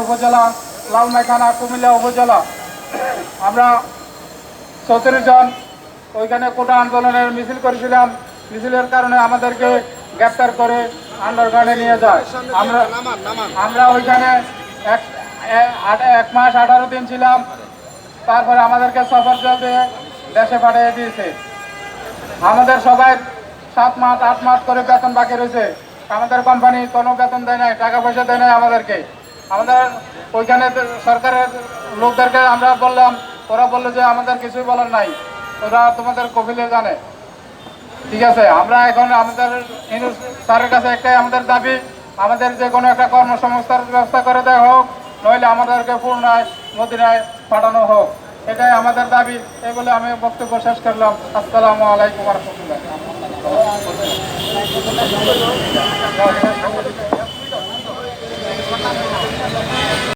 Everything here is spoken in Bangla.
উপজেলা, লালমাইখানা, কুমিল্লা উপজেলা। আমরা চৌত্রিশ জন ওইখানে কোটা আন্দোলনের মিছিল করেছিলাম। মিছিলের কারণে আমাদেরকে গ্রেপ্তার করে আন্ডারগ্রাউন্ডে নিয়ে যায়। আমরা আমরা ওইখানে এক এক মাস আঠারো দিন ছিলাম। তারপরে আমাদেরকে সফর দিয়ে দেশে পাঠিয়ে দিয়েছে। আমাদের সবাই সাত মাস, আট মাস করে বেতন বাকি রয়েছে। আমাদের কোম্পানি কোনো বেতন দেয় নাই, টাকা পয়সা দেয় নাই আমাদেরকে। আমাদের ওইখানে সরকারের লোকদেরকে আমরা বললাম, ওরা বলল যে আমাদের কিছুই বলার নাই। ওরা তোমাদের কপিলে জানে। ঠিক আছে, আমরা এখন আমাদের স্যারের কাছে একটাই আমাদের দাবি, আমাদের যে কোনো একটা কর্মসংস্থার ব্যবস্থা করে দেওয়া হোক, নইলে আমাদেরকে পূর্ণায় মদিনায় পাঠানো হোক। এটাই আমাদের দাবি, এই বলে আমি বক্তব্য শেষ করলাম। আসসালামু আলাইকুম রহমতুল্লাহ।